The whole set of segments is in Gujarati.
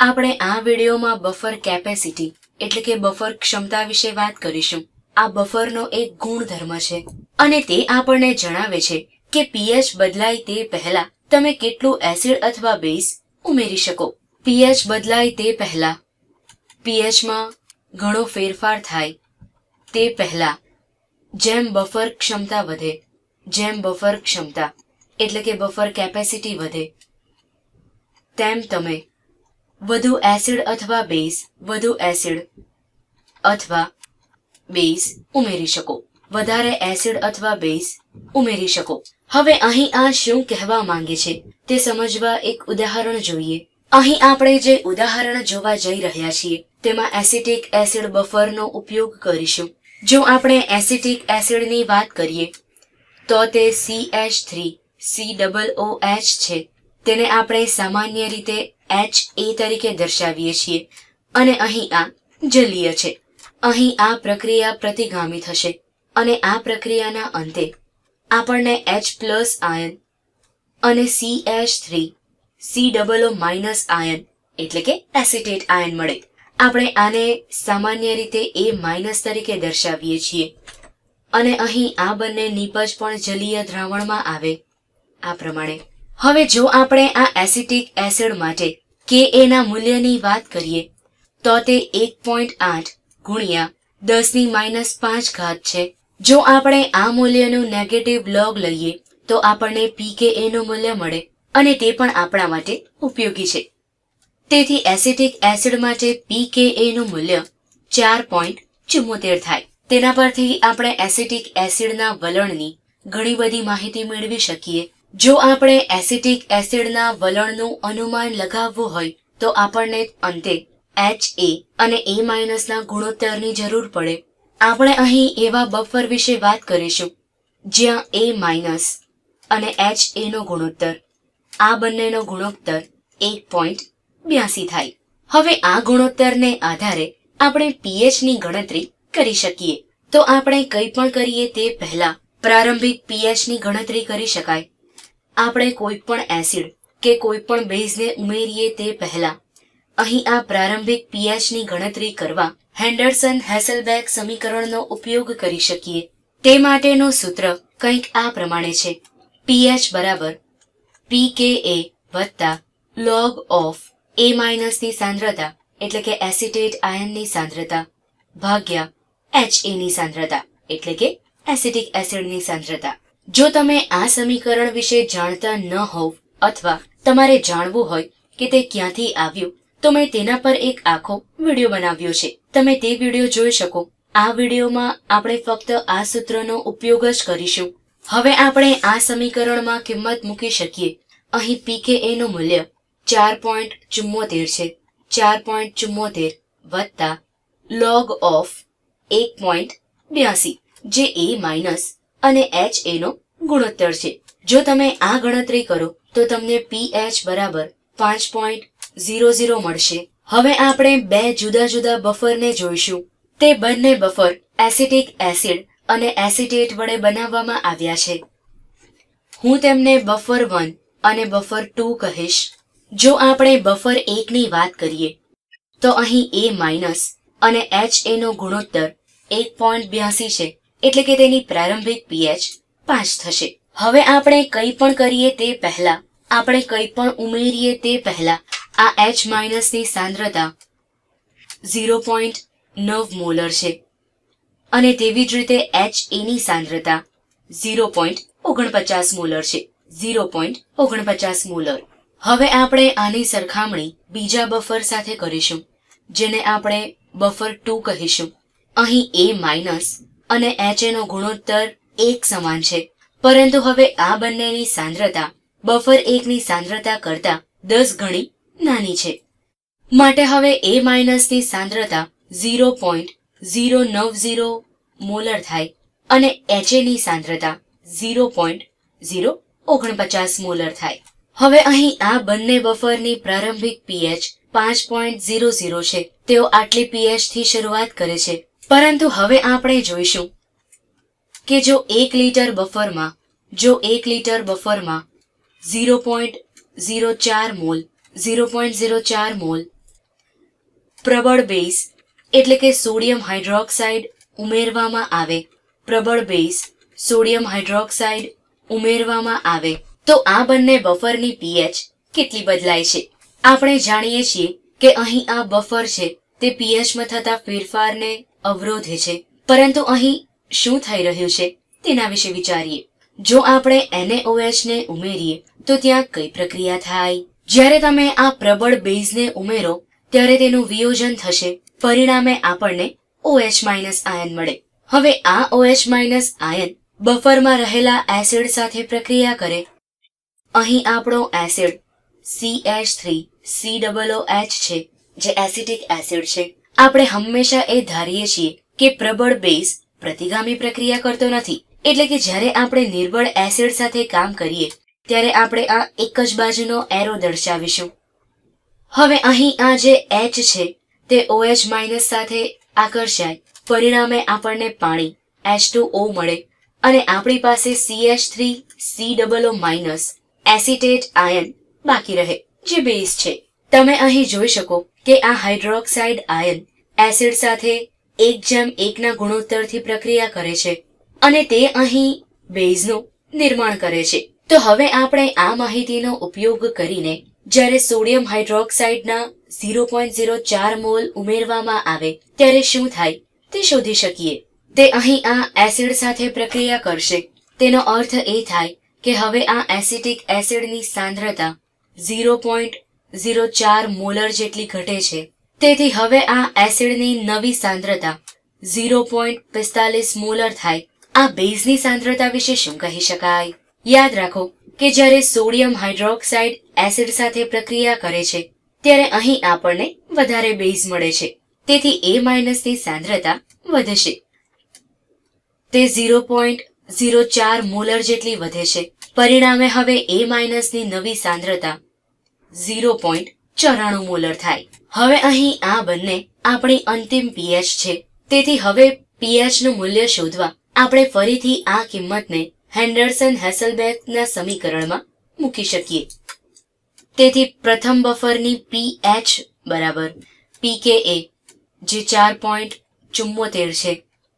આપણે આ વિડીયોમાં બફર કેપેસિટી એટલે કે બફર ક્ષમતા વિશે વાત કરીશું. આ બફરનો એક ગુણધર્મ છે અને તે આપણને જણાવે છે કે પીએચ બદલાય તે પહેલા તમે કેટલું એસિડ અથવા બેઝ ઉમેરી શકો. પીએચ બદલાય તે પહેલા પીએચમાં ઘણો ફેરફાર થાય. તે પહેલા જેમ બફર ક્ષમતા વધે, જેમ બફર ક્ષમતા એટલે કે બફર કેપેસિટી વધે, તેમ તમે વધુ એસિડ અથવા બેઝ, વધુ એસિડ અથવા બેઝ ઉમેરી શકો. વધારે એસિડ અથવા બેઝ ઉમેરી શકો. હવે અહીં આ શું કહેવા માંગે છે તે સમજવા એક ઉદાહરણ જોઈએ. અહીં આપણે જે ઉદાહરણ જોવા જઈ રહ્યા છીએ, તેમાં એસિટિક એસિડ બફરનો ઉપયોગ કરીશું. જો આપણે એસિટિક એસિડની વાત કરીએ, તો તે C H three C double O H છે. તેને આપણે સામાન્ય રીતે એચ એ તરીકે દર્શાવીએ છીએ અને અહીં આ જલીય છે. અહીં આ પ્રક્રિયા પ્રતિગામી થશે અને આ પ્રક્રિયાના અંતે આપણને એચ પ્લસ આયન અને C H three C double O minus ion એટલે કે એસિટેટ આયન મળે. આપણે આને સામાન્ય રીતે એ માઇનસ તરીકે દર્શાવીએ છીએ. અને અહીં આ બંને નીપજ પણ જલીય દ્રાવણમાં આવે. આ પ્રમાણે. હવે જો આપણે આ એસિટિક એસિડ માટે કે એના મૂલ્યની વાત કરીએ, તો તે એક પોઈન્ટ આઠ ગુણ્યા દસની માઇનસ પાંચ ઘાત છે. જો આપણે આ મૂલ્યનું નેગેટિવ લોગ લઈએ, તો આપણને પી કે એનું મૂલ્ય મળે અને તે પણ આપણા માટે ઉપયોગી છે. તેથી એસિટિક એસિડ માટે પી કે એનું મૂલ્ય ચાર પોઈન્ટ ચુમ્મોતેર થાય. તેના પરથી આપણે એસિટિક એસિડના વલણની ઘણી બધી માહિતી મેળવી શકીએ. જો આપણે એસિટિક એસિડના વલણનું અનુમાન લગાવવું હોય, તો આપણને અંતે એચ એ અને એ માઇનસના ગુણોત્તરની જરૂર પડે. આપણે અહીં એવા બફર વિશે વાત કરીશું, જ્યાં એ માઇનસ અને એચ એ નો ગુણોત્તર. આ બંનેનો ગુણોત્તર એક પોઈન્ટ બ્યાસી થાય. હવે આ ગુણોત્તરને આધારે આપણે પીએચની ગણતરી કરી શકીએ. તો આપણે કંઈ પણ કરીએ તે પહેલા પ્રારંભિક પીએચની ગણતરી કરી શકાય. આપણે કોઈ પણ એસિડ કે કોઈ પણ બેઝને ઉમેરીએ તે પહેલા અહીં આ પ્રારંભિક પીએચની ગણતરી કરવા હેન્ડરસન હેસલબેક સમીકરણનો ઉપયોગ કરી શકીએ. તે માટેનું સૂત્ર કંઈક આ પ્રમાણે છે. પીએચ બરાબર પી કે એ વત્તા લોગ ઓફ એ માઇનસની સાંદ્રતા, એટલે કે એસિટેટ આયનની સાંદ્રતા, ભાગ્યા એચ એની સાંદ્રતા, એટલે કે એસિટિક એસિડની સાંદ્રતા. જો તમે આ સમીકરણ વિશે જાણતા ન હોવ અથવા તમારે જાણવું હોય કે તે ક્યાંથી આવ્યું, તો મેં તેના પર એક આખો વીડિયો બનાવ્યો છે. તમે તે વીડિયો જોઈ શકો. આ વિડીયોમાં આપણે ફક્ત આ સૂત્રનો ઉપયોગ જ કરીશું. હવે આપણે આ સમીકરણમાં કિંમત મૂકી શકીએ. અહીં પીકે નું મૂલ્ય ચાર પોઈન્ટ ચુમ્મોતેર છે. ચાર પોઈન્ટ ચુમ્મોતેર વત્તા લોગ ઓફ એક પોઈન્ટ બ્યાસી, જે એ માઇનસ અને એચ એ નો ગુણોત્તર છે. જો તમે આ ગણતરી કરો, તો તમને પીએચ બરાબર પાંચ પોઈન્ટ ઝીરો ઝીરો મળશે. હવે આપણે બે જુદા જુદા બફરને જોઈશું. તે બંને બફર એસિટિક એસિડ અને એસિટેટ વડે બનાવવામાં આવ્યા છે. હું તેમને બફર વન અને બફર ટુ કહીશ. જો આપણે બફર એકની વાત કરીએ, તો અહીં એ માઇનસ અને એચ એ નો ગુણોત્તર એક પોઈન્ટ બ્યાસી છે. એટલે કે તેની પ્રારંભિક પીએચ પાંચ થશે. હવે આપણે કંઈ પણ કરીએ તે પહેલા, આપણે કંઈ પણ ઉમેરીએ તે પહેલા, આ એચ માઇનસની સાંદ્રતા ઝીરો પોઈન્ટ નવ મોલર છે. અને તેવી જ રીતે એચ એની સાંદ્રતા ઝીરો પોઈન્ટ ઓગણપચાસ મોલર છે. ઝીરો પોઈન્ટ ઓગણપચાસ મોલર. હવે આપણે આની સરખામણી બીજા બફર સાથે કરીશું, જેને આપણે બફર ટુ કહીશું. અહીં એ માઇનસ અને એચ નો ગુણોત્તર એક સમાન છે. પરંતુ હવે આ બંનેની સાંદ્રતા, બફર એકની સાંદ્રતા કરતા દસ ગણી નાની છે. માટે હવે એ માઇનસની સાંદ્રતા ઝીરો પોઈન્ટ ઝીરો નવ ઝીરો મોલર થાય અને એચની સાંદ્રતા ઝીરો પોઈન્ટ ઝીરો ઓગણપચાસ મોલર થાય. હવે અહીં આ બંને બફરની પ્રારંભિક પીએચ પાંચ પોઈન્ટ ઝીરો ઝીરો છે. તેઓ આટલી પીએચથી શરૂઆત કરે છે. પરંતુ હવે આપણે જોઈશું કે જો એક લીટર બફરમાં, જો એક લીટર બફરમાં ઝીરો પોઈન્ટ ઝીરો ચાર મોલ, ઝીરો પોઈન્ટ ઝીરો ચાર મોલ પ્રબળ બેઝ, એટલે કે સોડિયમ હાઇડ્રોક્સાઇડ ઉમેરવામાં આવે, પ્રબળ બેઝ, સોડિયમ હાઇડ્રોક્સાઇડ ઉમેરવામાં આવે, તો આ બંને બફરની પીએચ કેટલી બદલાય છે? આપણે જાણીએ છીએ કે અહીં આ બફર છે, તે પીએચમાં થતા ફેરફારને અવરોધે છે. પરંતુ અહીં શું થઈ રહ્યું છે તેના વિશે વિચારીએ. જો આપણે એનએઓએચ ને ઉમેરીએ, તો ત્યાં કઈ પ્રક્રિયા થાય? જ્યારે તમે આ પ્રબળ બેઝને ઉમેરો, ત્યારે તેનું વિયોજન થશે. પરિણામે આપણને ઓએચ માઇનસ આયન મળે. હવે આ ઓએચ માઇનસ આયન બફરમાં રહેલા એસિડ સાથે પ્રક્રિયા કરે. અહીં આપણો acid C H three C double H છે, જે એસિટિક એસિડ છે. આપણે હંમેશા એ ધારીએ છીએ કે પ્રબળ બેઝ પ્રતિગામી પ્રક્રિયા કરતો નથી. એટલે કે જ્યારે આપણે નિર્બળ એસિડ સાથે કામ કરીએ, ત્યારે આપણે આ એક જ બાજુનો એરો દર્શાવીશું. હવે અહીં આ જે એચ છે, તે ઓએચ માઇનસ સાથે આકર્ષાય. પરિણામે આપણને પાણી એચ ટુ ઓ મળે અને આપણી પાસે CH three C double O minus acetate ion બાકી રહે, જે બેઝ છે. તમે અહીં જોઈ શકો કે આ હાઇડ્રોક્સાઇડ આયન એસિડ સાથે એક જેમ એકના ગુણોત્તરથી પ્રક્રિયા કરે છે અને તે અહીં બેઝનું નિર્માણ કરે છે. તો હવે આપણે આ માહિતીનો ઉપયોગ કરીને જ્યારે સોડિયમ હાઇડ્રોક્સાઇડના ઝીરો પોઈન્ટ ઝીરો ચાર મોલ ઉમેરવામાં આવે ત્યારે શું થાય તે શોધી શકીએ. તે અહીં આ એસિડ સાથે પ્રક્રિયા કરશે. તેનો અર્થ એ થાય કે હવે આ એસિટિક એસિડની સાંદ્રતા ઝીરો પોઈન્ટ ઝીરો ચાર મોલર જેટલી ઘટે છે. તેથી હવે આ એસિડની નવી સાંદ્રતા ઝીરો પોઈન્ટ પિસ્તાલીસ મોલર થાય. આ બેઝની સાંદ્રતા વિશે શું કહી શકાય? યાદ રાખો કે જ્યારે સોડિયમ હાઇડ્રોક્સાઇડ એસિડ સાથે પ્રક્રિયા કરે છે, ત્યારે અહીં આપણને વધારે બેઝ મળે છે. તેથી એ માઇનસની સાંદ્રતા વધશે. તે ઝીરો પોઈન્ટ ઝીરો ચાર મોલર જેટલી વધે છે. પરિણામે હવે એ માઇનસની નવી સાંદ્રતા ઝીરો પોઈન્ટ ચોરાણું મોલર થાય. હવે અહીં આ બંને આપણી અંતિમ પીએચ છે. તેથી હવે પીએચનું મૂલ્ય શોધવા આપણે ફરીથી આ કિંમતને હેન્ડરસન હેસલબેકના સમીકરણમાં મૂકી શકીએ. તેથી પ્રથમ બફરની પીએચ બરાબર પીકે એ જે ચાર પોઈન્ટ ચુમ્મોતેર છે,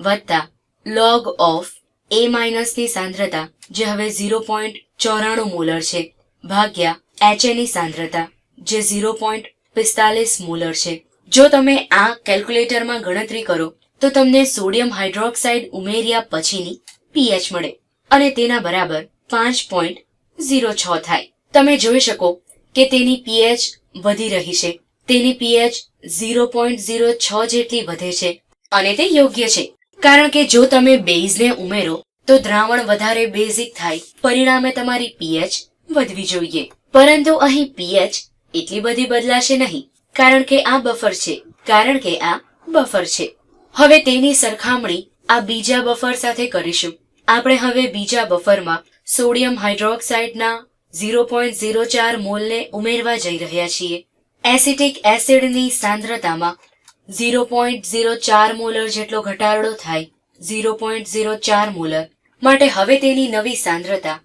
વત્તા લોગ ઓફ એ માઇનસની સાંદ્રતા, જે હવે ઝીરો પોઈન્ટ ચોરાણું મોલર છે, ભાગ્યા એચની સાંદ્રતા, જે ઝીરો પોઈન્ટ પિસ્તાલીસ મોલર છે. જો તમે આ કેલ્ક્યુલેટરમાં ગણતરી કરો, તો તમને સોડિયમ હાઇડ્રોક્સાઇડ ઉમેર્યા પછીની પીએચ મળે અને તેના બરાબર પાંચ પોઈન્ટ ઝીરો છ થાય. તમે જોઈ શકો કે તેની પીએચ વધી રહી છે. તેની પીએચ ઝીરો પોઈન્ટ ઝીરો છ જેટલી વધે છે અને તે યોગ્ય છે. કારણ કે જો તમે બેઝને ઉમેરો, તો દ્રાવણ વધારે બેઝિક થાય. પરિણામે તમારી પીએચ વધવી જોઈએ. પરંતુ અહીં પીએચ એટલી બધી બદલાશે નહીં, કારણ કે આ બફર છે, કારણ કે આ બફર છે. હવે તેની સરખામણી આ બીજા બફર સાથે કરીશું. આપણે હવે બીજા બફરમાં સોડિયમ હાઇડ્રોક્સાઇડના ઝીરો પોઈન્ટ ઝીરો ચાર મોલને ઉમેરવા જઈ રહ્યા છીએ. એસિટિક એસિડની સાંદ્રતામાં ઝીરો પોઈન્ટ ઝીરો ચાર મોલર જેટલો ઘટાડો થાય, ઝીરો પોઈન્ટ ઝીરો ચાર મોલર. માટે હવે તેની નવી સાંદ્રતા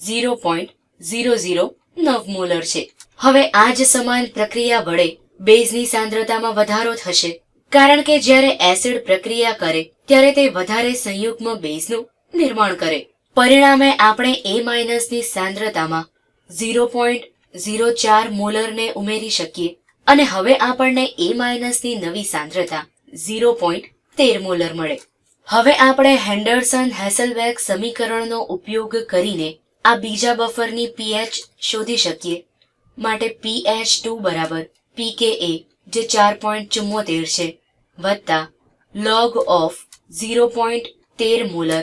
ઝીરો પોઈન્ટ ઝીરો ઝીરો નવ મોલર છે. હવે આ જ સમાન પ્રક્રિયા વડે બેઝની સાંદ્રતામાં વધારો થશે. કારણ કે જ્યારે એસિડ પ્રક્રિયા કરે, ત્યારે તે વધારે સંયુગ્મ બેઝનું નિર્માણ કરે. પરિણામે આપણે એ માઇનસની સાંદ્રતામાં ઝીરો પોઈન્ટ ઝીરો ચાર મોલરને ઉમેરી શકીએ. અને હવે આપણને એ માઇનસની નવી સાંદ્રતા ઝીરો પોઈન્ટ તેર મોલર મળે. હવે આપણે હેન્ડરસન હેસલબેક સમીકરણનો ઉપયોગ કરીને આ બીજા બફરની પીએચ શોધી શકીએ. માટે પીએચ ટુ બરાબર પીકે જે ચાર પોઈન્ટ ચુમ્મોતેર છે, વત્તા લોગ ઓફ ઝીરો પોઈન્ટ તેર મોલર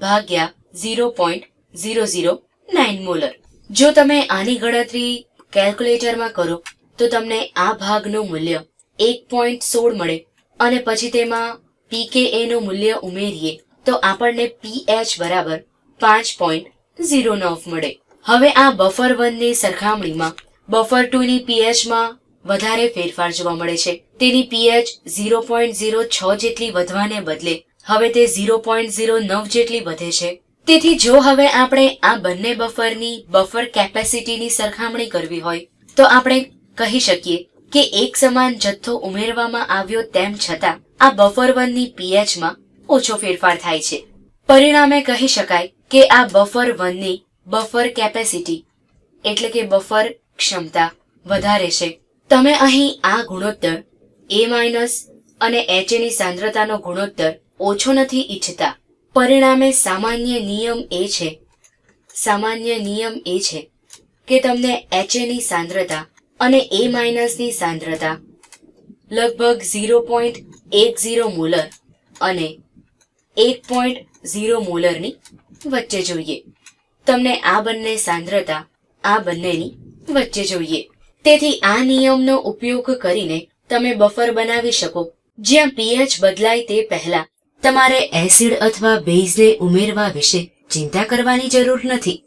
ભાગ્યા zero point zero zero nine molar. જો તમે આની ગણતરી કેલ્ક્યુલેટરમાં કરો, તો તમને આ ભાગનું મૂલ્ય એક પોઈન્ટ સોળ મળે અને પછી તેમાં પીકે એનું મૂલ્ય ઉમેરીએ, તો આપણને પીએચ બરાબર પાંચ પોઈન્ટ ઝીરો નવ મળે. હવે આ બફર વનની સરખામણીમાં બફર ટુ ની પીએચમાં વધારે ફેરફાર જોવા મળે છે. તેની પીએચ ઝીરો પોઈન્ટ ઝીરો છ જેટલી વધવાને બદલે હવે તે ઝીરો પોઈન્ટ ઝીરો નવ જેટલી વધે છે. તેથી જો હવે આપણે આ બંને બફરની બફર કેપેસિટીની સરખામણી કરવી હોય, તો આપણે કહી શકીએ કે એક સમાન જથ્થો ઉમેરવામાં આવ્યો તેમ છતાં આ બફર વનની પીએચમાં ઓછો ફેરફાર થાય છે. પરિણામે કહી શકાય કે આ બફર વનની બફર કેપેસિટી એટલે કે બફર ક્ષમતા વધારે છે. તમે અહીં આ ગુણોત્તર એ માઇનસ અને એચની સાંદ્રતાનો ગુણોત્તર ઓછો નથી ઈચ્છતા. પરિણામે સામાન્ય નિયમ એ છે, સામાન્ય નિયમ એ છે કે તમને એચની સાંદ્રતા અને એ માઇનસની સાંદ્રતા લગભગ ઝીરો પોઈન્ટ એક ઝીરો મોલર અને એક પોઈન્ટ ઝીરો મોલરની વચ્ચે જોઈએ. તમને આ બંને સાંદ્રતા, આ બંનેની વચ્ચે જોઈએ. તેથી આ નિયમનો ઉપયોગ કરીને તમે બફર બનાવી શકો. જ્યાં પીએચ બદલાય તે પહેલા તમારે એસિડ અથવા બેઝને ઉમેરવા વિશે ચિંતા કરવાની જરૂર નથી.